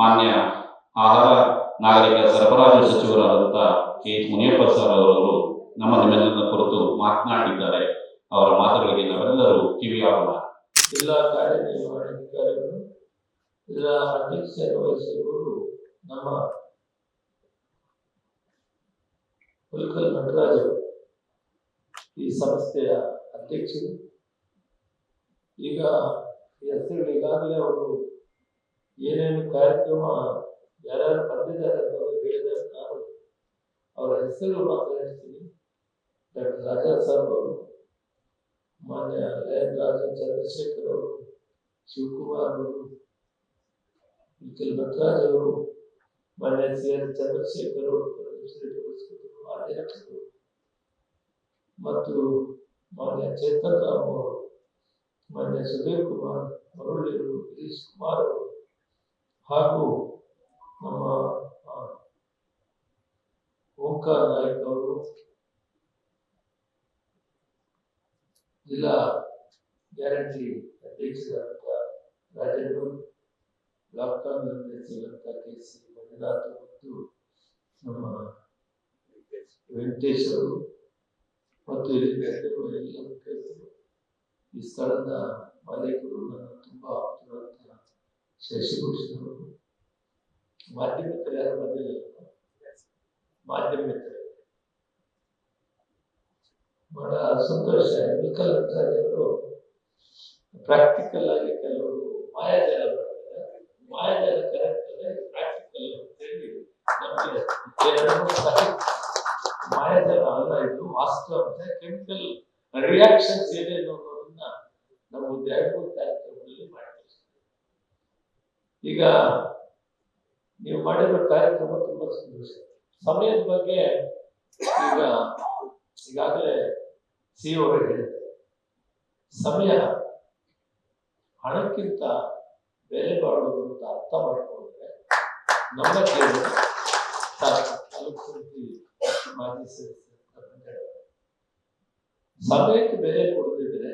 ಮಾನ್ಯ ಆಹಾರ ನಾಗರಿಕ ಸರಬರಾಜು ಸಚಿವರಾದಂತಹ ಕೆ ಮುನಿಯಪ್ಪ ಸರ್ ಅವರು ನಮ್ಮ ನಿಮ್ಮೆಲ್ಲರ ಕುರಿತು ಮಾತನಾಡಿದ್ದಾರೆ ಅವರ ಮಾತುಗಳಿಗೆ ನಾವೆಲ್ಲರೂ ಕಿವಿಯಾಗೋಣ ಜಿಲ್ಲಾ ಕಾರ್ಯನಿರ್ವಹಣಾಧಿಕಾರಿಗಳು, ಜಿಲ್ಲಾ ಅಧ್ಯಕ್ಷರ ವಹಿಸಿರುವವರು ನಮ್ಮ ಹುಲ್ಕಲ್ ನಟರಾಜ್. ಈ ಸಂಸ್ಥೆಯ ಅಧ್ಯಕ್ಷರು ಈಗ ಈ ಹೆಸರುಗಳು ಈಗಾಗಲೇ ಅವರು ಏನೇನು ಕಾರ್ಯಕ್ರಮ ಯಾರ್ಯಾರು ಬಂದಿದ್ದಾರೆ ಅನ್ನೋದು ಹೇಳಿದ್ದಾರೆ ನಾನು ಅವರ ಹೆಸರು ಮಾತ್ರ ಹೇಳ್ತೀನಿ ಡಾಕ್ಟರ್ ರಾಜಾ ಸಾಹೇಬ್ ಅವರು ಮಾನ್ಯ ಲಯನ್ರಾಜ ಚಂದ್ರಶೇಖರ್ ಅವರು ಶಿವಕುಮಾರ್ ಅವರು ನಿಖಿಲ್ ಭಟ್ರಾಜ್ ಅವರು ಮಾನ್ಯ ಸಿ ಎನ್ ಚಂದ್ರಶೇಖರ್ ಅವರು ಪರಮೇಶ್ವರಿ ಅಧ್ಯಕ್ಷರು ಮತ್ತು ಮಾನ್ಯ ಚೇತನ್ ರಾಮ್ ಅವರು ಮಾನ್ಯ ಸುಧೀರ್ ಕುಮಾರ್ ಮರಳಿ ಅವರು ಗಿರೀಶ್ ಕುಮಾರ್ ಅವರು ಹಾಗೂ ನಮ್ಮ ಆ, ಓಂಕಾರ ನಾಯ್ಕ್ ಅವರು ಜಿಲ್ಲಾ ಗ್ಯಾರಂಟಿ ಅಧ್ಯಕ್ಷರಾದಂಥ ರಾಜೇಂದ್ರ ಬ್ಲಾಕ್ ಕಾಂಗ್ರೆಸ್ ನಿರ್ದೇಶಕರಾದಂಥ ಕೆ ಸಿ ಮಂಜುನಾಥ್ ಮತ್ತು ನಮ್ಮ ವೆಂಕಟೇಶ್ ಅವರು ಮತ್ತು ಇಲ್ಲಿ ಬೆರೆತಿರುವ ಎಲ್ಲ ಮುಖ್ಯಸ್ಥರು ಈ ಸ್ಥಳದ ಮಾಲೀಕರು ನನ್ನ ತುಂಬ ಆಪ್ತರಾದಂಥ ಶಶಿಭೂಷಣ್ ಅವರು ಮಾಧ್ಯಮಿಕರು ಯಾರು ಬಂದಿಲ್ಲ ಮಾಧ್ಯಮಿಕರು ಬಹಳ ಸಂತೋಷ. ವಿಕಲ್ ಅವರು ಪ್ರಾಕ್ಟಿಕಲ್ ಆಗಿ ಕೆಲವರು ಮಾಯಾಜಾಲ ಮಾಡ್ತಾರೆ. ಮಾಯಾಜಾಲ ಕರೆಕ್ಟ್ ಅಲ್ಲ ಪ್ರಾಕ್ಟಿಕಲ್ ಅಂತೇಳಿ ನಮಗೆ ಮಾಯಾಜಾಲ ಅಲ್ಲ, ಇದು ವಾಸ್ತವ ಕೆಮಿಕಲ್ ರಿಯಾಕ್ಷನ್ಸ್ ಏನೇನು ಅನ್ನೋದನ್ನ ನಾವು ಎರಡು ಮೂರು ಕಾರ್ಯಕ್ರಮದಲ್ಲಿ ಮಾಡ್ತೀವಿ. ಈಗ ನೀವು ಮಾಡಿರೋ ಕಾರ್ಯಕ್ರಮ ತುಂಬಾ ಸಂತೋಷ. ಸಮಯದ ಬಗ್ಗೆ ಈಗ, ಈಗಾಗಲೇ ಸಿ ಅವರು ಹೇಳಿದ್ದಾರೆ ಸಮಯ ಹಣಕ್ಕಿಂತ ಬೆಲೆ ಬಾಳುವುದು ಅಂತ ಅರ್ಥ ಮಾಡಿಕೊಂಡ್ರೆ ನಮ್ಮ ಜೀವನ ಮಾಜಿ. ಸಮಯಕ್ಕೆ ಬೆಲೆ ಕೊಡದಿದ್ರೆ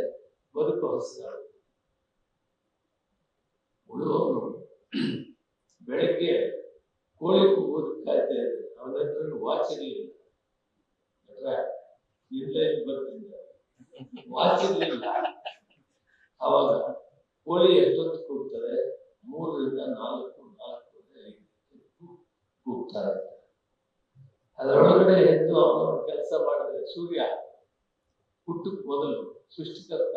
ಬದುಕು ಹೊಸದಾಡು ಉಳಿದವರು ಬೆಳಗ್ಗೆ ಕೋಳಿ ಕೂಗೋದು ಕಾಯ್ತಾ ಇದ್ದ. ಅವನ ಹತ್ರ ವಾಚ್ ಇರಲಿಲ್ಲ ಇರ್ಲೇ ಬರ್ತಿದ್ದ ವಾಚ್ ಇರಲಿಲ್ಲ ಅವಾಗ ಕೋಳಿ ಎಷ್ಟೊತ್ತು ಕೂಗ್ತಾರೆ ಮೂರರಿಂದ ನಾಲ್ಕು ನಾಲ್ಕು ಐದು ಕೂಗ್ತಾರೆ. ಅದರೊಳಗಡೆ ಎದ್ದು ಅವನು ಕೆಲಸ ಮಾಡಿದ್ರೆ ಸೂರ್ಯ ಹುಟ್ಟಕ್ಕೆ ಮೊದಲು ಸೃಷ್ಟಿಕರ್ತ.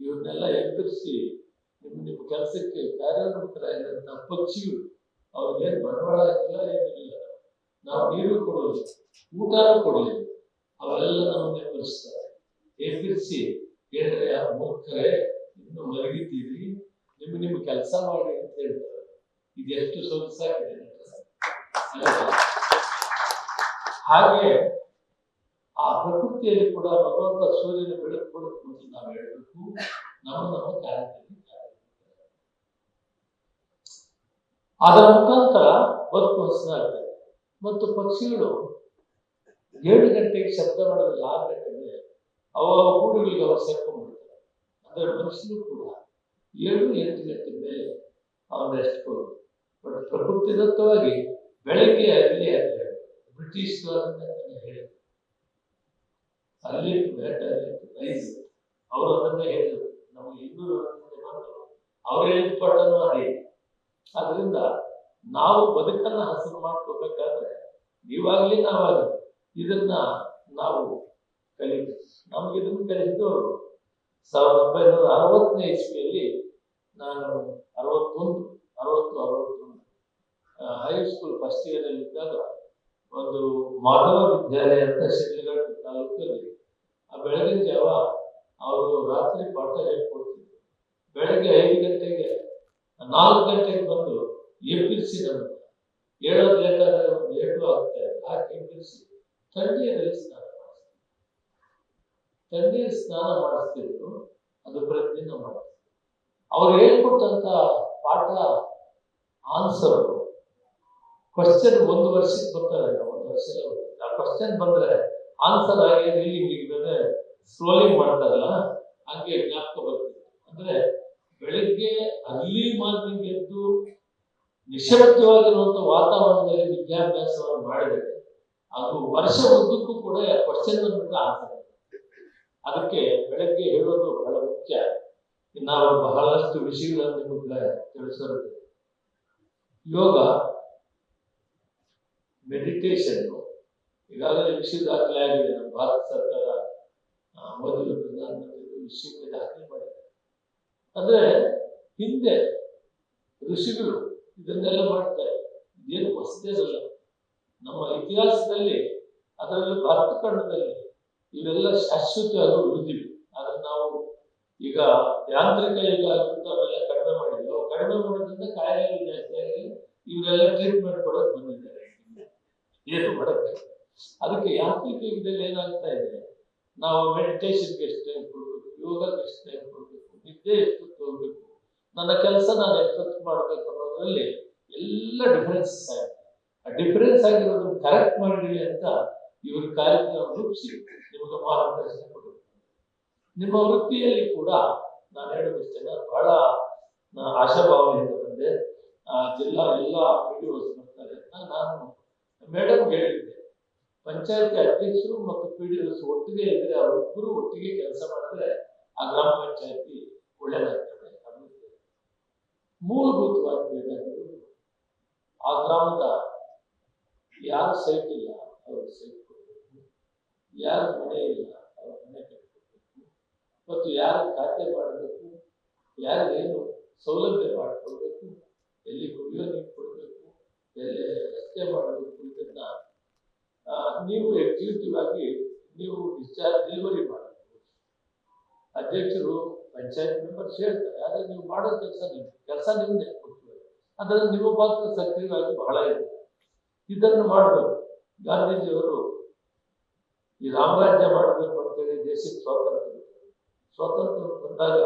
ಇವನ್ನೆಲ್ಲ ಎದುರಿಸಿ ನಿಮ್ಮ ನಿಮ್ಮ ಕೆಲಸಕ್ಕೆ ಕಾರ್ಯೋನ್ಮುಖರಾಗಿರುವಂತಹ ಪಕ್ಷಿಗಳು ಅವ್ರಿಗೇನು ಬಂಡವಾಳ ಇಲ್ಲ ಏನಿಲ್ಲ. ನಾವು ನೀರು ಕೊಡೋದು ಊಟನೂ ಕೊಡಲಿಲ್ಲ ಅವೆಲ್ಲ ನಮ್ಮನ್ನ ಎದುರಿಸ್ತಾರೆ ಎದುರಿಸಿ ಹೇಳಿದ್ರೆ ಯಾರು ಮೂರ್ಖರೇ, ಇನ್ನು ಮಲಗಿದ್ದೀರಿ, ನಿಮ್ಮ ನಿಮ್ಮ ಕೆಲಸ ಮಾಡಿ ಅಂತ ಹೇಳ್ತಾರೆ. ಇದೆಷ್ಟು ಸೊಗಸಾಗಿದೆ? ಹಾಗೆ ಆ ಪ್ರಕೃತಿಯಲ್ಲಿ ಕೂಡ ಭಗವಂತ ಸೂರ್ಯನ ಬೆಳಕು ಕೊಡೋದು ನಾವು ಹೇಳಬೇಕು, ನಮ್ಮ ನಮ್ಮ ಕಾರ್ಯದಲ್ಲಿ ಅದರ ಮುಖಾಂತರ ಬದುಕು ಹಸನಾಗ್ತದೆ ಮತ್ತು ಪಕ್ಷಿಗಳು ಏಳು ಗಂಟೆಗೆ ಶಬ್ದ ಮಾಡೋದಿಲ್ಲ ಆರು ಗಂಟೆಗೆ ಅವ ಗೂಡುಗಳಿಗೆ ಅವರು ಸೇರ್ಕೊಂಡ್ಬಿಡ್ತಾರೆ ಅಂದರೆ ಮನುಷ್ಯರು ಕೂಡ ಏಳು ಎಂಟು ಗಂಟೆ ಮೇಲೆ ಅವನ್ನ ರೆಸ್ಟ್ ಬಟ್ ಪ್ರಕೃತಿದತ್ತವಾಗಿ ಬೆಳಗ್ಗೆ ಅಲ್ಲಿ ಅಂತ ಬ್ರಿಟಿಷ್ ಅದನ್ನ ಹೇಳಿ. ಅಲ್ಲಿ ರೈಸ್. ಅವರು ಅದನ್ನೇ ಹೇಳಿದ್ರು. ನಮಗೆ ಇನ್ನೂ ಅವರೇ ಪಾಠನೂ ಅದೇ. ಅದರಿಂದ ನಾವು ಬದುಕನ್ನ ಹಸನು ಮಾಡ್ಕೋಬೇಕಾದ್ರೆ ಇವಾಗಲೇ ನಾವಾಗ ಇದನ್ನ ನಾವು ಕಲಿಬೇಕು. ನಮ್ಗೆ ಇದನ್ನು ಕಲಿಸಿದವರು ಸಾವಿರದ ಒಂಬೈನೂರ ಅರವತ್ತನೇ ಇಸ್ವಿಯಲ್ಲಿ ನಾನು ಅರವತ್ತೊಂದು, ಅರವತ್ತು, ಅರವತ್ತೊಂದು ಹೈಸ್ಕೂಲ್ ಫಸ್ಟ್ ಇಯರ್ ಅಲ್ಲಿ ಇದ್ದಾಗ ಒಂದು ಮಾಧವ ವಿದ್ಯಾಲಯ ಅಂತ ಶಿಡ್ಲಘಟ್ಟ ತಾಲೂಕಲ್ಲಿ ಆ ಬೆಳಗಿನ ಜಾವ ಅವರು ರಾತ್ರಿ ಪಾಠ ಹೇಳ್ಕೊಡ್ತಿದ್ರು. ಬೆಳಗ್ಗೆ ಐದು ಗಂಟೆಗೆ ನಾಲ್ಕು ಗಂಟೆಗೆ ಬಂದು ಎಬ್ಬಿಸಿ ನಮಗೆ. ಹೇಳೋದು ಲೇಟ್ ಆದರೆ ಒಂದು ಏಟು ಆಗ್ತಾ ಇದೆ. ಹಾಕಿ ಎಬ್ಬಿಸಿ ತಣ್ಣೀರಲ್ಲಿ ಸ್ನಾನ ಮಾಡಿಸ್ತಿದ್ರು ತಣ್ಣೀರು ಸ್ನಾನ ಮಾಡಿಸ್ತಿದ್ರು, ಅದು ಪ್ರತಿದಿನ ಮಾಡ್ತಿದ್ರು ಅವ್ರು ಹೇಳ್ಕೊಟ್ಟಂತ ಪಾಠ ಆನ್ಸರ್ ಕ್ವಶನ್ ಒಂದು ವರ್ಷಕ್ಕೆ ಬರ್ತಾರೆ, ಒಂದು ವರ್ಷ ಆ ಕ್ವಶನ್ ಬಂದ್ರೆ ಆನ್ಸರ್ ಆಗಿ ರೀಡಿಂಗ್ ಇಲ್ಲದೆ ಮಾಡ್ತಾರಲ್ಲ, ಹಂಗೆ ಜ್ಞಾಪಕ ಬರ್ತಿದೆ. ಅಂದ್ರೆ ಅಲ್ಲಿ ಮಾರ್ನಿಂಗ್ ಎದ್ದು ನಿಶ್ಶಬ್ದವಾಗಿರುವಂತ ವಾತಾವರಣದಲ್ಲಿ ವಿದ್ಯಾಭ್ಯಾಸವನ್ನು ಮಾಡಿದರೆ ಅದು ವರ್ಷ ಉದ್ದಕ್ಕೂ ಕೂಡ ಕ್ವಶನ್ ಆಗ್ತದೆ. ಅದಕ್ಕೆ ಬೆಳಗ್ಗೆ ಹೇಳೋದು ಬಹಳ ಮುಖ್ಯ. ನಾವು ಬಹಳಷ್ಟು ವಿಷಯಗಳನ್ನು ನಿಮಗೆ ಯೋಗ ಮೆಡಿಟೇಷನ್ ಈಗಾಗಲೇ ವಿಷಯ ದಾಖಲೆ ಆಗಿದೆ. ನಮ್ಮ ಭಾರತ ಸರ್ಕಾರ ಮೊದಲು ಪ್ರಧಾನಮಂತ್ರಿ ವಿಷಯಕ್ಕೆ ದಾಖಲೆ ಮಾಡಿದ್ದಾರೆ. ಅಂದ್ರೆ ಹಿಂದೆ ಋಷಿಗಳು ಇದನ್ನೆಲ್ಲ ಮಾಡ್ತಾರೆ ಇದೇನು ಹೊಸದೇನಲ್ಲ ನಮ್ಮ ಇತಿಹಾಸದಲ್ಲಿ, ಅದರಲ್ಲೂ ಭಾರತ ಖಂಡದಲ್ಲಿ ಇವೆಲ್ಲ ಶಾಶ್ವತವಾಗಿ ಉಳಿದಿವೆ. ಆದ್ರೆ ನಾವು ಈಗ ಯಾಂತ್ರಿಕ ಯುಗ ಆಗಿಬಿಟ್ಟು ಅವೆಲ್ಲ ಕಡಿಮೆ ಮಾಡಿದ್ವಿ. ಕಡಿಮೆ ಮಾಡೋದ್ರಿಂದ ಕಾಯಿಲೆಗಳು ಜಾಸ್ತಿ ಆಗಿ ಇವರೆಲ್ಲ ಟ್ರೀಟ್ಮೆಂಟ್ ಕೊಡೋಕೆ ಬಂದಿದ್ದಾರೆ. ಏನು ಮಾಡಕ್ಕೆ ಅದಕ್ಕೆ ಯಾಂತ್ರಿಕ ಯುಗದಲ್ಲಿ ಏನಾಗ್ತಾ ಇದೆ? ನಾವು ಮೆಡಿಟೇಷನ್ಗೆ ಎಷ್ಟು ಟೈಮ್ ಕೊಡ್ಬೇಕು? ಯೋಗಕ್ಕೆ ಎಷ್ಟು ಟೈಮ್ ಕೊಡಬೇಕು? ನಿದ್ದೆ ಎಷ್ಟು ಹೋಗ್ಬೇಕು? ನನ್ನ ಕೆಲಸ ನಾನು ಎಷ್ಟೊತ್ತು ಮಾಡಬೇಕು ಅನ್ನೋದ್ರಲ್ಲಿ ಎಲ್ಲ ಡಿಫರೆನ್ಸ್ ಆಗಿದೆ ಆ ಡಿಫರೆನ್ಸ್ ಆಗಿರೋದನ್ನ ಕರೆಕ್ಟ್ ಮಾಡಿ ಅಂತ ಇವ್ರ ಕಾರ್ಯಕ್ರಮ ರೂಪಿಸಿ ನಿಮಗೆ ಮಾರ್ಗದರ್ಶನ ಕೊಡುತ್ತೆ ನಿಮ್ಮ ವೃತ್ತಿಯಲ್ಲಿ ಕೂಡ ನಾನು ಹೇಳೋದಿಷ್ಟೇ ನಾನು ಬಹಳ ಆಶಾಭಾವನೆಯಿಂದ ಬಂದೆ. ಜಿಲ್ಲಾ ಎಲ್ಲ ವಿಡಿಯೋಸ್ ಬರ್ತಾರೆ ಅಂತ ನಾನು ಮೇಡಮ್ ಹೇಳಿದ್ದೆ. ಪಂಚಾಯತಿ ಅಧ್ಯಕ್ಷರು ಮತ್ತು ಪಿ ಡಿ ಒಸ್ ಒಟ್ಟಿಗೆ ಇದ್ರೆ ಅವರಿಬ್ಬರು ಒಟ್ಟಿಗೆ ಕೆಲಸ ಮಾಡಿದ್ರೆ ಆ ಗ್ರಾಮ ಪಂಚಾಯತಿ ಒಳ್ಳೆದಾಗ್ತದೆ. ಮೂಲಭೂತವಾಗಿ ಬೇಕಾಗಿರೋದು ಆ ಗ್ರಾಮದ ಯಾರು ಸೈಟ್ ಇಲ್ಲ, ಅವರು ಸೈಟ್ ಕೊಡಬೇಕು. ಯಾರು ಮನೆ ಇಲ್ಲ, ಅವ್ರ ಮನೆ ಕಟ್ಕೊಡ್ಬೇಕು. ಮತ್ತು ಯಾರು ಖಾತೆ ಮಾಡಬೇಕು ಯಾರಿಗೇನು ಸೌಲಭ್ಯ ಮಾಡಿಕೊಡ್ಬೇಕು, ಎಲ್ಲಿ ಕುಡಿಯೋ ನೀರು ಕೊಡಬೇಕು, ಎಲ್ಲಿ ರಸ್ತೆ ಮಾಡಬೇಕು ಇದನ್ನ ನೀವು ಎಕ್ಸಿಕ್ಯೂಟಿವ್ ಆಗಿ ನೀವು ಡಿಸ್ಚಾರ್ಜ್ ಡೆಲಿವರಿ ಮಾಡಬೇಕು. ಅಧ್ಯಕ್ಷರು ಪಂಚಾಯತ್ ಮೆಂಬರ್ಸ್ ಹೇಳ್ತಾರೆ ಆದರೆ ನೀವು ಮಾಡೋ ಕೆಲಸ ನಿಮ್ದು ಕೆಲಸ ನಿಮ್ಮದೇ ಅದರಲ್ಲಿ ನಿಮ್ಮ ಪಾತ್ರ ಸಕ್ರಿಯವಾಗಿ ಬಹಳ ಇದೆ. ಇದನ್ನು ಮಾಡಬೇಕು. ಗಾಂಧೀಜಿಯವರು ಈ ರಾಮರಾಜ್ಯ ಮಾಡಬೇಕು ಅಂತೇಳಿ ದೇಶಕ್ಕೆ ಸ್ವಾತಂತ್ರ್ಯ. ಸ್ವಾತಂತ್ರ್ಯ ಬಂದಾಗ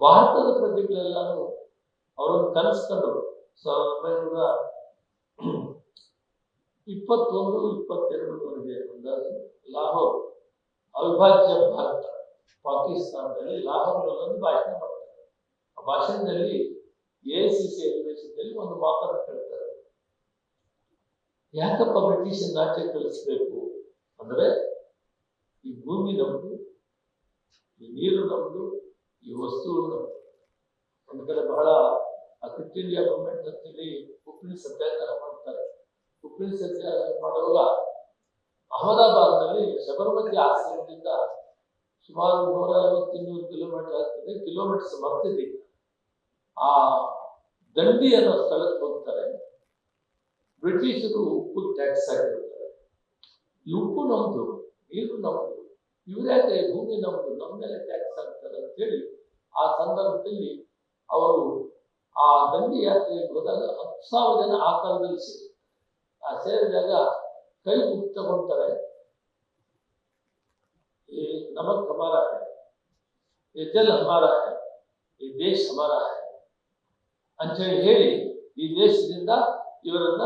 ಭಾರತದ ಪ್ರಜೆಗಳೆಲ್ಲಾನು ಅವರನ್ನು ಕನಸ್ಕೊಂಡು ಸಾವಿರದ ಒಂಬೈನೂರ ಇಪ್ಪತ್ತೊಂದು ಇಪ್ಪತ್ತೆರಡರವರೆಗೆ ಅಂದಾಜು ಲಾಹೋರ್ ಅವಿಭಾಜ್ಯ ಭಾರತ. ಪಾಕಿಸ್ತಾನದಲ್ಲಿ ಲಾಹೋರ್ನಲ್ಲಿ ಒಂದು ಭಾಷಣ ಮಾಡ್ತಾರೆ. ಆ ಭಾಷಣದಲ್ಲಿ ಎ ಸಿ ಸಿ ಅಧಿವೇಶನದಲ್ಲಿ ಒಂದು ಮಾತನ್ನು ಹೇಳ್ತಾರೆ ಯಾಕಪ್ಪ ಬ್ರಿಟಿಷ್ ಆಚೆ ಕಳಿಸ್ಬೇಕು ಅಂದ್ರೆ ಈ ಭೂಮಿ ನಮ್ದು, ಈ ನೀರು ನಮ್ದು, ಈ ವಸ್ತುಗಳು ನಮ್ದು. ಒಂದು ಕಡೆ ಬಹಳ ಕ್ವಿಟ್ ಇಂಡಿಯಾ ಮೂವ್ಮೆಂಟ್ ಅಂತೇಳಿ ಉಪ್ಪಿನ ಸತ್ಯಾಗ್ರಹ ಮಾಡ್ತಾರೆ. ಉಪ್ಪಿನ ಸತ್ಯಾಗ್ರಹ ಮಾಡುವಾಗ ಅಹಮದಾಬಾದ್ನಲ್ಲಿ ಶಬರಮತಿ ಆಶ್ರಮದಿಂದ ಸುಮಾರು ನೂರ ಐವತ್ತು ಇನ್ನೂರು ಕಿಲೋಮೀಟರ್ ಆಗ್ತದೆ. ಕಿಲೋಮೀಟರ್ಸ್ ಬರ್ತಿದೆ. ಆ ದಂಡಿ ಅನ್ನೋ ಸ್ಥಳಕ್ಕೆ ಹೋಗ್ತಾರೆ. ಬ್ರಿಟಿಷರು ಉಪ್ಪು ಟ್ಯಾಕ್ಸ್ ಹಾಕಿರ್ತಾರೆ. ಈ ಉಪ್ಪು ನಮ್ದು, ನೀರು ನಮ್ದು ಇವರ್ಯಾಕೆ ಭೂಮಿ ನಮ್ದು ನಮ್ಮ ಮೇಲೆ ಟ್ಯಾಕ್ಸ್ ಹಾಕ್ತಾರೆ ಅಂತೇಳಿ ಆ ಸಂದರ್ಭದಲ್ಲಿ ಅವರು ಆ ದಂಡಿ ಯಾತ್ರೆಗೆ ಹೋದಾಗ ಹತ್ತು ಸಾವಿರ ಜನ ಆ ಕಾಲದಲ್ಲಿ ಆ ಸೇರಿದಾಗ ಕೈ ಮುಗಿ ತಗೊಳ್ತಾರೆ ಈ ನಮಕ್ ಹಮಾರ है ये जल हमारा है ಈ ದೇಶ ಹಮಾರ है ಅಂತೇಳಿ ಹೇಳಿ ಈ ದೇಶದಿಂದ ಇವರನ್ನ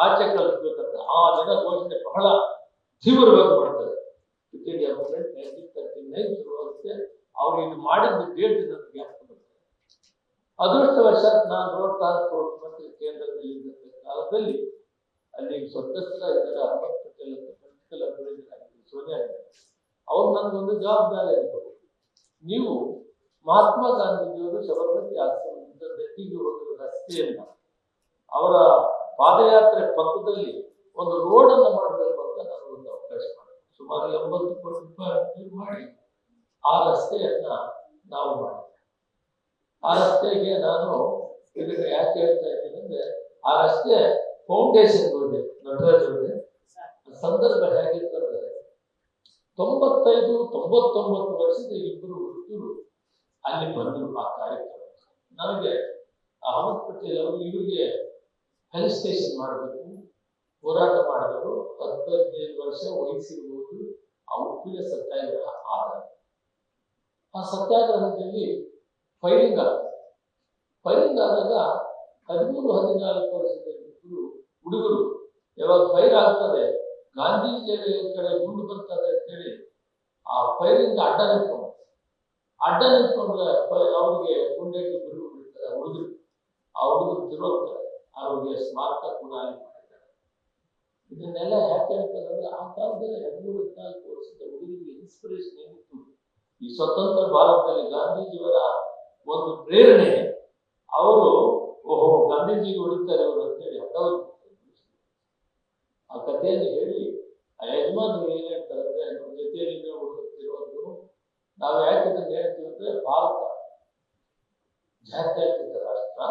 ಆಚೆ ಕಳಿಸ್ಬೇಕಂತ ಆ ದಿನ ಘೋಷಣೆ ಬಹಳ ತೀವ್ರವಾಗಿ ಮಾಡ್ತಾರೆ quit India movement nineteen thirty nine ಶುರುವಾಗುತ್ತೆ ಅವ್ರು ಇದು ಮಾಡಿದ ಡೇಟ್ ನನಗೆ ಜ್ಞಾಪಕ ಬರ್ತದೆ ಅದೃಷ್ಟವಶಾತ್ ನಾನು ರೋಡ್ ಟ್ರಾನ್ಸ್ಪೋರ್ಟ್ ಮಂತ್ರಿ ಕೇಂದ್ರದಲ್ಲಿ ಇದ್ದಂಥ ಕಾಲದಲ್ಲಿ ಅಲ್ಲಿ ಸ್ವತಂತ್ರ ಇದ್ದಾರೆ ಅಹಮದ್ ಪಟೇಲ್ ಅಂತ ಪೊಲಿಟಿಕಲ್ ಅಡ್ವೈಸರ್ ಆಗಿದ್ರು ಸೋನಿಯಾ ಗಾಂಧಿ ಅವ್ರು ನನಗೊಂದು ಜವಾಬ್ದಾರಿ ಅಂತ ನೀವು ಮಹಾತ್ಮ ಗಾಂಧೀಜಿಯವರು ಶಬರಮತಿ ಆಶ್ರಮದಿಂದ ಬೆಟ್ಟಿಗೆ ಹೋಗಿರೋ ರಸ್ತೆಯನ್ನ ಅವರ ಪಾದಯಾತ್ರೆ ಪಕ್ಕದಲ್ಲಿ ಒಂದು ರೋಡ್ ಅನ್ನು ಮಾಡಬೇಕು ಅಂತ ನನಗೊಂದು ಅವಕಾಶ ಮಾಡಿದೆ. ಸುಮಾರು ಎಂಬತ್ತು ಕೋಟಿ ರೂಪಾಯಿ ಮಾಡಿ ಆ ರಸ್ತೆಯನ್ನ ನಾವು ಮಾಡಿದ್ದೆ ಆ ರಸ್ತೆಗೆ ನಾನು ಇದಕ್ಕೆ ಯಾಕೆ ಹೇಳ್ತಾ ಇದ್ದೀನಿ ಅಂದ್ರೆ ಆ ರಸ್ತೆ ಫೌಂಡೇಶನ್ ಇದೆ ನಟರಾಜ್ ಸಂದರ್ಭ ಹೇಗಿರ್ತಂದ್ರೆ ತೊಂಬತ್ತೈದು, ತೊಂಬತ್ತೊಂಬತ್ತು ವರ್ಷದ ಇಬ್ಬರು ಹುಡುಗರು ಅಲ್ಲಿ ಬಂದರು ಆ ಕಾರ್ಯಕ್ರಮ. ನನಗೆ ಅಹಮದ್ ಪಟೇಲ್ ಅವರು ಇವರಿಗೆ ಹೆಲ್ತ್ ಸ್ಟೇಷನ್ ಮಾಡಬೇಕು, ಹೋರಾಟ ಮಾಡಿದವರು ಹದಿನೈದು ವರ್ಷ ವಹಿಸಿರ್ಬೋದು ಉಪ್ಪಿನ ಸತ್ಯಾಗ್ರಹ ಆದ. ಆ ಸತ್ಯಾಗ್ರಹದಲ್ಲಿ ಫೈರಿಂಗ್ ಆಗ್ತದೆ ಫೈರಿಂಗ್ ಆದಾಗ ಹದಿಮೂರು, ಹದಿನಾಲ್ಕು ವರ್ಷದ ಹುಡುಗರು ಯಾವಾಗ ಫೈರ್ ಆಗ್ತದೆ ಗಾಂಧೀಜಿ ಕಡೆ ಗುಂಡು ಬರ್ತದೆ ಅಂತೇಳಿ ಆ ಪೈರಿಂದ ಅಡ್ಡ ನಿಂತ್ಕೊಂಡು ಅಡ್ಡ ನಿಂತ್ಕೊಂಡ್ರೆ ಅವ್ರಿಗೆ ಗುಂಡೇಟು ಬಿರುಗು ಬಿಡ್ತಾರೆ ಹುಡುಗರು ಆ ಹುಡುಗರು ತಿರುಗ್ತಾರೆ ಅವ್ರಿಗೆ ಸ್ಮಾರಕ ಕೂಡ ಮಾಡಿದ್ದಾರೆ. ಇದನ್ನೆಲ್ಲ ಯಾಕೆ ಹೇಳ್ತಾರೆ ಆ ಕಾಲದಲ್ಲಿ ಹದಿಮೂರು ಹದಿನಾಲ್ಕು ವರ್ಷದ ಹುಡುಗರಿಗೆ ಇನ್ಸ್ಪಿರೇಷನ್ ಏನಿತ್ತು? ಈ ಸ್ವತಂತ್ರ ಭಾರತದಲ್ಲಿ ಗಾಂಧೀಜಿಯವರ ಒಂದು ಪ್ರೇರಣೆ. ಅವರು, ಓಹೋ, ಗಾಂಧೀಜಿಗೆ ಹೊಡಿತಾರೆ ಅವರು ಅಂತೇಳಿ ಹಠವನ್ನು ಆ ಕಥೆಯನ್ನು ಹೇಳಿ, ಆ ಯಜಮಾನ್ ಏನ್ ಹೇಳ್ತಾರೆ ಅಂದ್ರೆ ನಮ್ಮ ಜೊತೆಯಲ್ಲಿ ಹುಡುಗುತ್ತಿರೋದು ನಾವು ಯಾಕೆ ಹೇಳ್ತೀವಿ ಅಂದ್ರೆ, ಭಾರತ ಜಾತ್ಯತೀತ ರಾಷ್ಟ್ರ.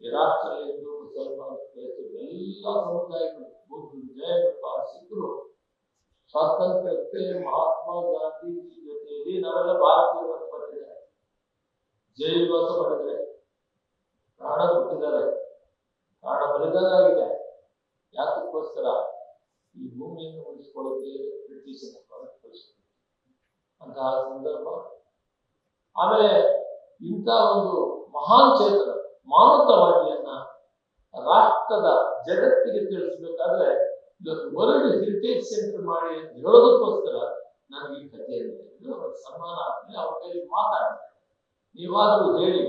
ಈ ರಾಷ್ಟ್ರದಲ್ಲಿ ಹಿಂದೂ, ಮುಸಲ್ಮಾನ ಎಲ್ಲ ಸಮುದಾಯಗಳು ಬುದ್ಧ ಜೈನ ಪಾರ್ಸಿಕರು ಮಹಾತ್ಮ ಗಾಂಧೀಜಿ ಜೊತೆಯಲ್ಲಿ ನಾವೆಲ್ಲ ಭಾರತೀಯರು ಪಡೆದಿದ್ದಾರೆ ಬಂದಿದ್ದಾರೆ. ಜೈಲುವಾಸ ಮಾಡಿದ್ದಾರೆ ಪ್ರಾಣ ಕೊಟ್ಟಿದ್ದಾರೆ. ಪ್ರಾಣ ಬಲಿದಾನ ಆಗಿದೆ ಯಾತಕ್ಕೋಸ್ಕರ ಈ ಭೂಮಿಯನ್ನು ಉಳಿಸ್ಕೊಳ್ಳೋಕೆ ಕಳಿಸ್ತಾರೆ ಅಂತಹ ಸಂದರ್ಭ. ಆಮೇಲೆ ಇಂಥ ಒಂದು ಮಹಾನ್ ಚೇತನ ಮಾನವತಾವಾದಿಯನ್ನ ರಾಷ್ಟ್ರದ ಜಗತ್ತಿಗೆ ತಿಳಿಸ್ಬೇಕಾದ್ರೆ ಇವತ್ತು ವರ್ಲ್ಡ್ ಹೆರಿಟೇಜ್ ಸೆಂಟರ್ ಮಾಡಿ ಅಂತ ಹೇಳೋದಕ್ಕೋಸ್ಕರ ನನಗೆ ಈ ಇದು ಅವ್ರ ಸನ್ಮಾನ ಆದ್ಮೇಲೆ ಅವ್ರ ಕೈಲಿ ಮಾತಾಡ್ತಾರೆ. ನೀವಾದ್ರೂ ಹೇಳಿ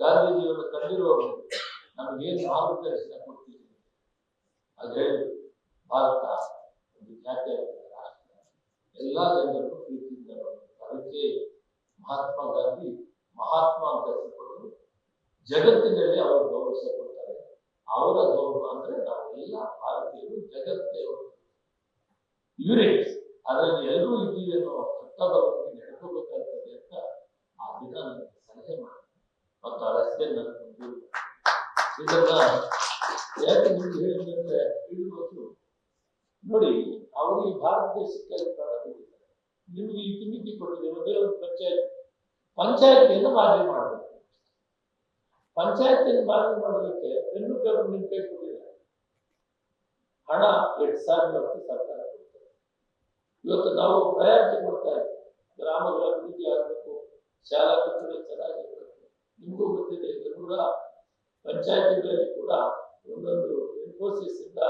ಗಾಂಧೀಜಿಯವರು ಕಂಡಿರುವವರು ನಮಗೇನು ಮಾರ್ಗದರ್ಶನ ಕೊಡ್ತೀರಿ ಹೇಳಿ ಭಾರತ ಒಂದು ಜಾತ್ಯತೀತ ರಾಷ್ಟ್ರ. ಎಲ್ಲ ಜನರು ಪ್ರೀತಿಯಿಂದ ಅದಕ್ಕೆ ಮಹಾತ್ಮ ಗಾಂಧಿ ಮಹಾತ್ಮ ಅಂತ ಹೆಸರುಕೊಂಡು ಜಗತ್ತಿನಲ್ಲಿ ಅವರು ಗೌರವಿಸಿಕೊಡ್ತಾರೆ ಅವರ ಗೌರವ ಅಂದ್ರೆ ನಾವೆಲ್ಲ ಭಾರತೀಯರು ಜಗತ್ತೇ ಯೂನಿಟ್ ಅದರಲ್ಲಿ ಎಲ್ಲರೂ ಇದ್ದೀವಿ ಅನ್ನೋ ಬಗ್ಗೆ ನಡ್ಕೋಬೇಕಾಗ್ತದೆ ಅಂತ ಆ ದಿನ ನನಗೆ ಸಲಹೆ ಮಾಡಿ ಮತ್ತು ಆ ರಸ್ತೆ ಮುಂದೆ ಇದನ್ನ ಯಾಕೆ ನಿಮ್ಗೆ ಹೇಳಿದ್ರೆ? ಇಡುವುದು ನೋಡಿ, ಅವರು ಈ ಭಾರತ ದೇಶಕ್ಕಾಗಿ ಪ್ರಾಣ ಕೊಟ್ಟಿದ್ದಾರೆ ನಿಮ್ಗೆ ಇತಿಮಿತಿ ಒಂದೇ ಪಂಚಾಯತ್, ಪಂಚಾಯತಿಯನ್ನು ಮಾದರಿ ಮಾಡಬೇಕು. ಪಂಚಾಯತಿಯನ್ನು ಮಾದರಿ ಮಾಡೋದಕ್ಕೆ ಪೆನ್ನು ಪೇಪರ್ ನಿಮ್ಮ ಕೈ ಹಣ ಎರಡು ಸಾವಿರ ಹತ್ತು ಸರ್ಕಾರ ಇವತ್ತು ನಾವು ಪ್ರಯಾರಿಟಿ ಕೊಡ್ತಾ ಇದ್ದೀವಿ. ಗ್ರಾಮಗಳ ಅಭಿವೃದ್ಧಿ ಆಗಬೇಕು, ಶಾಲಾ ಕಟ್ಟಡ ಚೆನ್ನಾಗಿರ್ಬೇಕು. ನಿಮಗೂ ಗೊತ್ತಿದೆ ಇದು ಕೂಡ ಪಂಚಾಯತಿಗಳಲ್ಲಿ ಕೂಡ ಒಂದೊಂದು ಇಂದ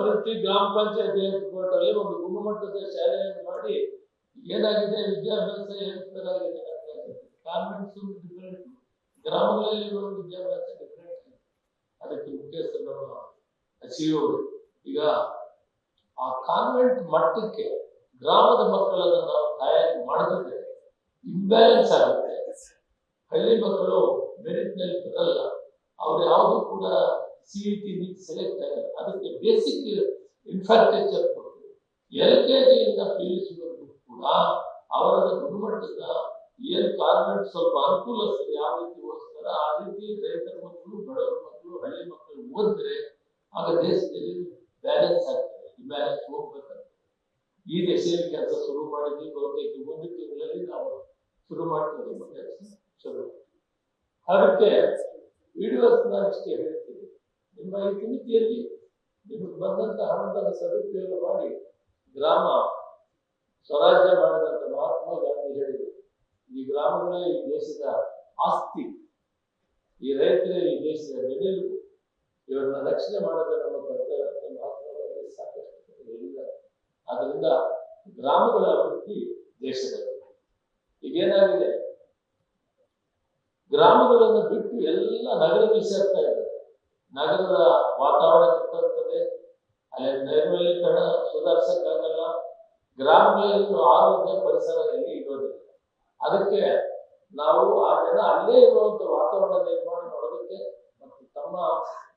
ಪ್ರತಿ ಗ್ರಾಮ ಪಂಚಾಯತ್ ಅಲ್ಲಿ ಒಂದು ಗುಣಮಟ್ಟದ ಶಾಲೆಯನ್ನು ಮಾಡಿ ಏನಾಗಿದೆ? ವಿದ್ಯಾಭ್ಯಾಸ ಏರ್ಪೇರಾಗಿದೆ ಕಾನ್ವೆಂಟ್ಸ್ ಡಿಫರೆಂಟ್ ಗ್ರಾಮಗಳಲ್ಲಿ ವಿದ್ಯಾಭ್ಯಾಸ ಡಿಫರೆಂಟ್ ಅದಕ್ಕೆ ಮುಖ್ಯಸ್ಥರು ನಮ್ಮ ಸಚಿವರು ಈಗ ಆ ಕಾನ್ವೆಂಟ್ ಮಟ್ಟಕ್ಕೆ ಗ್ರಾಮದ ಮಕ್ಕಳನ್ನು ನಾವು ತಯಾರಿ ಮಾಡಿದ್ರೆ ಇಂಬ್ಯಾಲೆನ್ಸ್ ಆಗುತ್ತೆ. ಹಳ್ಳಿ ಮಕ್ಕಳು ಮೆರಿಟ್ನಲ್ಲಿ ಬರಲ್ಲ. ಅವ್ರು ಯಾವುದು ಕೂಡ C E T NEET select ಆಗಿದೆ ಅದಕ್ಕೆ ಬೇಸಿಕ್ ಇನ್ಫ್ರಾಸ್ಟ್ರಕ್ಚರ್ ಕೊಟ್ಟು ಎಲ್ ಕೆ ಜಿಯಿಂದ ಪಿ ಯು ಸಿವರೆಗೂ ಕೂಡ ಅವರ ಗುಣಮಟ್ಟದ ಏನು ಕಾರ್ಮೆಂಟ್ ಸ್ವಲ್ಪ ಅನುಕೂಲ ಯಾವ ರೀತಿ ಓದಿಸ್ತಾರ ಆ ರೀತಿ ರೈತರ ಮಕ್ಕಳು ಬಡವರ ಮಕ್ಕಳು ಹಳ್ಳಿ ಮಕ್ಕಳು ಓದಿದ್ರೆ ಆಗ ದೇಶದಲ್ಲಿ ಬ್ಯಾಲೆನ್ಸ್ ಆಗ್ತದೆ ಈ ಬ್ಯಾಲೆನ್ಸ್ ಹೋಗ್ಬೇಕಾಗ್ತದೆ. ಈ ದೇಶದಲ್ಲಿ ಕೆಲಸ ಶುರು ಮಾಡಿದ್ವಿ ಬಹುತೇಕ ಒಂದು ತಿಂಗಳಲ್ಲಿ ನಾವು ಶುರು ಮಾಡ್ತೀವಿ. ಕೆಲಸ ಶುರು. ಅದಕ್ಕೆ ವಿಡಿಯೋಸ್ ನಾನು ಇಷ್ಟೇ ಹೇಳ್ತೀನಿ. ಈ ತಿಮಿತಿಯಲ್ಲಿ ನಿಮಗೆ ಬಂದಂತ ಹಣದ ಸದುಪಯೋಗ ಮಾಡಿ ಗ್ರಾಮ ಸ್ವರಾಜ್ಯ ಮಾಡಿದಂತ ಮಹಾತ್ಮ ಗಾಂಧಿ ಹೇಳಿದರು. ಈ ಗ್ರಾಮಗಳೇ ಈ ದೇಶದ ಆಸ್ತಿ. ಈ ರೈತರೇ ಈ ದೇಶದ ಬೆಲೆಲು ಇವರನ್ನ ರಕ್ಷಣೆ ಮಾಡೋದು ನಮ್ಮ ಕರ್ತವ್ಯ ಅಂತ ಮಹಾತ್ಮ ಗಾಂಧಿ ಸಾಕಷ್ಟು ಹೇಳಿದ್ದಾರೆ. ಆದ್ರಿಂದ ಗ್ರಾಮಗಳ ಅಭಿವೃದ್ಧಿ ದೇಶದ. ಈಗೇನಾಗಿದೆ? ಗ್ರಾಮಗಳನ್ನು ಬಿಟ್ಟು ಎಲ್ಲ ನಗರಕ್ಕೆ ಸೇರ್ತಾ ಇದ್ದಾರೆ ನಗರದ ವಾತಾವರಣ ಕೆಟ್ಟಿರ್ತದೆ ಅಲ್ಲಿ ನೈರ್ಮಲೀಕರಣ ಸುಧಾರಿಸಕ್ಕಾಗಲ್ಲ ಗ್ರಾಮೀಣ ಆರೋಗ್ಯ ಪರಿಸರ ಎಲ್ಲಿ ಇರೋದಿಲ್ಲ. ಅದಕ್ಕೆ ನಾವು ಆ ಜನ ಅಲ್ಲೇ ಇರುವಂತ ವಾತಾವರಣ ನಿರ್ಮಾಣ ಮಾಡೋದಕ್ಕೆ ಮತ್ತು ತಮ್ಮ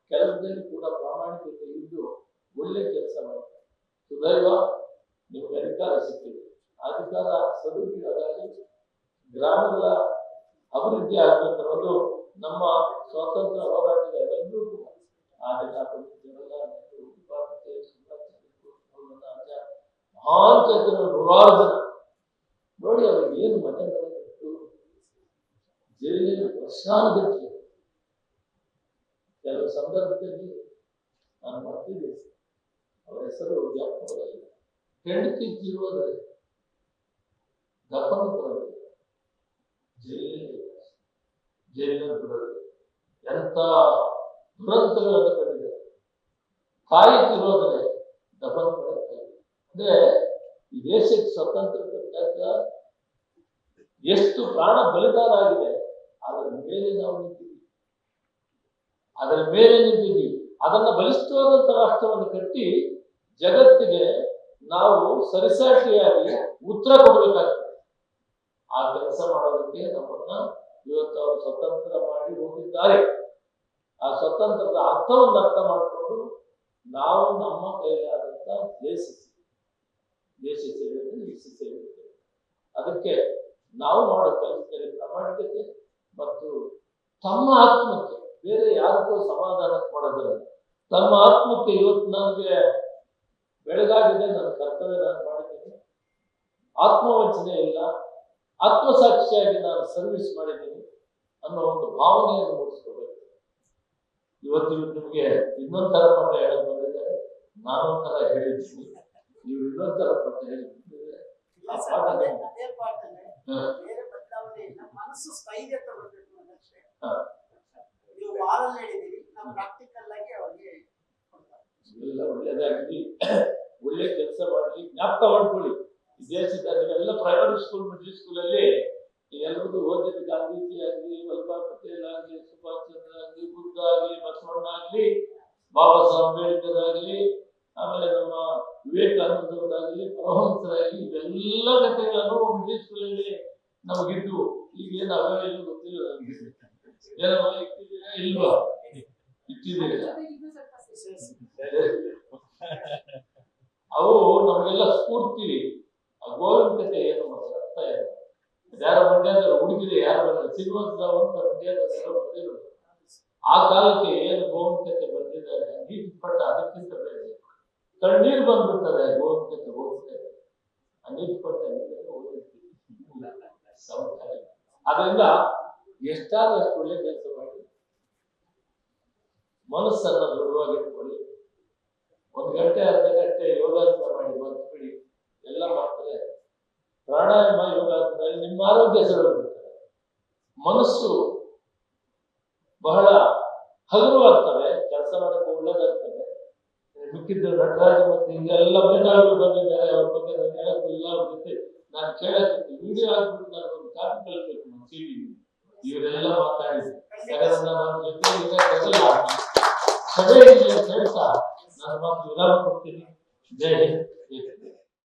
ಕೆಲಸದಲ್ಲಿ ಕೂಡ ಪ್ರಾಮಾಣಿಕತೆ ಇದ್ದು ಒಳ್ಳೆ ಕೆಲಸ ಮಾಡ್ತಾರೆ. ಸುದೈವ ನಿಮ್ಗೆ ಅಧಿಕಾರ ಸಿಕ್ಕಿದೆ. ಅಧಿಕಾರ ಸದುಪಯೋಗಾಗಿ ಗ್ರಾಮಗಳ ಅಭಿವೃದ್ಧಿ ಆಗ್ಬೇಕನ್ನೋದು ನಮ್ಮ ಸ್ವಾತಂತ್ರ್ಯ ಹೋರಾಟಗಾರರೆಲ್ಲರೂ ಕೂಡ ಆ ದಿನ ಪಂಡಿತ್ ಜವಾಹರ್ಲಾಲ್ ನೆಹರು ಉಪಾಧ್ಯಾಯ ಸುಭಾಷ್ ಚಂದ್ರ ಬೋಸ್ ಮೌಲಾನಾ ಆಜಾದ್ ಮಹಾನ್ ಚೇತನ ನೂರಾರು ಜನ ನೋಡಿ ಅವ್ರಿಗೆ ಏನು ಮನೆಗಳಿತ್ತು ಜೈಲಿನ ವರ್ಷಾನುಗಟ್ಟಲೆ ಕೆಲವು ಸಂದರ್ಭದಲ್ಲಿ ನಾನು ಮರ್ತಿದ್ದೆ ಅವರ ಹೆಸರು ಜ್ಞಾಪಕವಾಗಿಲ್ಲ ಹೆಂಡತಿ ಜೀವದಲ್ಲಿ ದಫನ ಬರೋದು ಜೈಲಿನಲ್ಲಿ ಜೈಲಿನ ಬಿಡೋದು ಎಂತ ದುರಂತಗಳನ್ನು ಕಂಡಿದೆ ಕಾಯುತ್ತಿರೋದ್ರೆ ಮಾಡಕ್ಕಾಗಿಲ್ಲ ಅಂದ್ರೆ ಈ ದೇಶಕ್ಕೆ ಸ್ವತಂತ್ರ ಕೊಟ್ಟಾಗ ಎಷ್ಟು ಪ್ರಾಣ ಬಲಿದಾನ ಆಗಿದೆ, ಅದರ ಮೇಲೆ ನಾವು ನಿಂತಿದ್ದೀವಿ. ಅದರ ಮೇಲೆ ನಿಂತಿದ್ದೀವಿ. ಅದನ್ನ ಬಲಿಷ್ಠವಾದಂತ ರಾಷ್ಟ್ರವನ್ನು ಕಟ್ಟಿ ಜಗತ್ತಿಗೆ ನಾವು ಸರಿಸಾಟಿಯಾಗಿ ಉತ್ತರ ಕೊಡಬೇಕಾಗ್ತದೆ. ಆ ಕೆಲಸ ಮಾಡೋದಕ್ಕೆ ನಮ್ಮನ್ನ ಇವತ್ತು ಅವರು ಸ್ವತಂತ್ರ ಮಾಡಿ ಹೋಗಿದ್ದಾರೆ. ಆ ಸ್ವತಂತ್ರದ ಅರ್ಥವನ್ನು ಅರ್ಥ ಮಾಡಿಕೊಂಡು ನಾವು ನಮ್ಮ ಕೈಲಾದಂತ ದೇಶ ದೇಶ ಸೇವೆಯನ್ನು ದೇಶ ಸೇವೆ ಅದಕ್ಕೆ ನಾವು ಮಾಡೋ ಕೆಲಸದಲ್ಲಿ ಪ್ರಾಮಾಣಿಕತೆ ಮತ್ತು ತಮ್ಮ ಆತ್ಮಕ್ಕೆ, ಬೇರೆ ಯಾರಿಗೂ ಸಮಾಧಾನ ಮಾಡೋದಿಲ್ಲ ತಮ್ಮ ಆತ್ಮಕ್ಕೆ ಇವತ್ತು ನನಗೆ ಬೆಳಗಾಗಿದೆ, ನನ್ನ ಕರ್ತವ್ಯ ನಾನು ಮಾಡಿದ್ದೀನಿ. ಆತ್ಮವಂಚನೆ ಇಲ್ಲ. ಆತ್ಮಸಾಕ್ಷಿಯಾಗಿ ನಾನು ಸರ್ವಿಸ್ ಮಾಡಿದ್ದೀನಿ ಅನ್ನೋ ಒಂದು ಭಾವನೆಯನ್ನು ಮೂಡಿಸ್ಕೋಬೇಕು. ಇವತ್ತು ನಿಮಗೆ ನಿಮಗೆ ಇನ್ನೊಂಥರ ಪಾಠ ಹೇಳಕ್ ಬಂದಿದ್ದಾರೆ ನಾನೊಂಥರ ಹೇಳಿದ್ದೀನಿ. ನೀವು ಇನ್ನೊಂಥರ ಪಟ್ಟ ಹೇಳಿ ಬಂದಿದ್ದಾರೆ ಇಲ್ಲ ಸರ್, ಅದೇ ಅದೇ ಪಾಠನೇ. ಹ. ಬೇರೆ ಬದಲಾವಣೆ ಇಲ್ಲ. ಮನಸ್ಸು ಸ್ಥೈರ್ಯ ತಗೊಳ್ಬೇಕು ಅನ್ನೋದಷ್ಟೇ. ನೀವು ವಾರಲ್ಲಿ ಹೇಳಿದಿರಿ ನಾವು ಪ್ರಾಕ್ಟಿಕಲ್ ಆಗಿ ಅವ್ರಿಗೆ. ಎಲ್ಲ ಒಳ್ಳೇದಾಗಲಿ. ಒಳ್ಳೆ ಕೆಲಸ ಮಾಡಲಿ. ಜ್ಞಾಪಕ ಮಾಡ್ಕೊಳ್ಳಿ. ದೇಶದ ನೀವೆಲ್ಲ ಪ್ರೈಮರಿ ಸ್ಕೂಲ್ ಮಿಡ್ಲ್ ಸ್ಕೂಲಲ್ಲಿ ಎಲ್ಲರದು ಓದಿದ ಗಾಂಧೀಜಿ ಆಗಲಿ ವಲ್ಲಭಾಯ್ ಪಟೇಲ್ ಆಗಲಿ ಸುಭಾಷ್ ಚಂದ್ರ ಆಗಲಿ ಬುದ್ಧ ಆಗಲಿ ಬಸವಣ್ಣ ಆಗಲಿ ಬಾಬಾ ಸಾಹೇಬ್ ಅಂಬೇಡ್ಕರ್ ಆಗಲಿ ಆಮೇಲೆ ನಮ್ಮ ವಿವೇಕಾನಂದರಾಗಲಿ ಪರಮಹಂಸರಾಗಲಿ ಇವೆಲ್ಲ ಕಥೆಗಳನ್ನು ಸ್ಕೂಲಲ್ಲಿ ನಮಗಿದ್ದು. ಈಗ ಏನು ಅವೆಲ್ಲ ಗೊತ್ತಿಲ್ಲ. ಏನಮ್ಮ ಇಟ್ಟಿದ್ದೀರಾ ಇಲ್ವಾ? ಇಟ್ಟಿದ್ದೀರಾ? ಅವು ನಮಗೆಲ್ಲ ಸ್ಫೂರ್ತಿ ಆ ಗೋವಿನ ಕಥೆ ಏನು? ಯಾರ ಮಂಡ್ಯದಲ್ಲಿ ಹುಡುಗಿರಿ ಯಾರು ಬರಲ್ಲ ಶ್ರೀನಿವಾಸರಾವ್ ಅಂತ ಮಂಡ್ಯದಲ್ಲಿ ಬಂದಿರೋದು ಆ ಕಾಲಕ್ಕೆ ಏನು ಗೋಮುಖ್ಯತೆ ಬಂದಿದ್ದಾರೆ? ಪಟ್ಟ ಅದಕ್ಕಿಂತ ಬೇರೆ ಕಣ್ಣೀರು ಕಥೆ ಓದಿದ್ರೆ ಆ ನೀರು ಪಟ್ಟ. ಅದರಿಂದ ಎಷ್ಟಾದಷ್ಟು ಒಳ್ಳೆ ಕೆಲಸ ಮಾಡಿ. ಮನಸ್ಸನ್ನ ದೃಢವಾಗಿಟ್ಕೊಳ್ಳಿ ಒಂದು ಗಂಟೆ, ಅರ್ಧ ಗಂಟೆ ಯೋಗಾಸನ ಮಾಡಿ, ಬಂದ್ಬಿಡಿ. ಎಲ್ಲ ಮಾಡ್ತಾರೆ. ಪ್ರಾಣಾಯಾಮ ಯೋಗಾಸನದಲ್ಲಿ ನಿಮ್ಮ ಆರೋಗ್ಯ ಸರಿಯಾಗಿರ್ತದೆ ಮನಸ್ಸು ಬಹಳ ಹಗುರವಾಗ್ತವೆ ಕೆಲಸ ಮಾಡಕ್ಕೆ ಒಳ್ಳೇದಾಗ್ತದೆ. ಮಿಕ್ಕಿದ್ದ ನಟರಾಜ ಮತ್ತು ಹಿಂಗೆಲ್ಲ ಮೇಧಾವಿಗಳು ಬಂದಿದ್ದಾರೆ, ಅವ್ರ ಬಗ್ಗೆ ನಾನು ಹೇಳಕ್ಕೂ ಇಲ್ಲ ಅವ್ರ ಜೊತೆ. ನಾನು ಕೇಳಕ್ಕೆ ವಿಡಿಯೋ ಆಗ್ಬಿಟ್ಟು ನಾನು ಒಂದು ಕಾಪಿ ಕಳಿಸ್ಬೇಕು ನಮ್ಮ ಸಿ ಇವರೆಲ್ಲ ಮಾತಾಡಿದ್ರು ಯಾಕಂದ್ರೆ ನಾನು ಜೊತೆ ಇರಕ್ಕಾಗಲ್ಲ. ಸಭೆ ಇರಲಿ ಅಂತ ನಾನು ಮಾತು ವಿರಾಮ ಕೊಡ್ತೀನಿ. ಜೈ ಹಿಂದ್.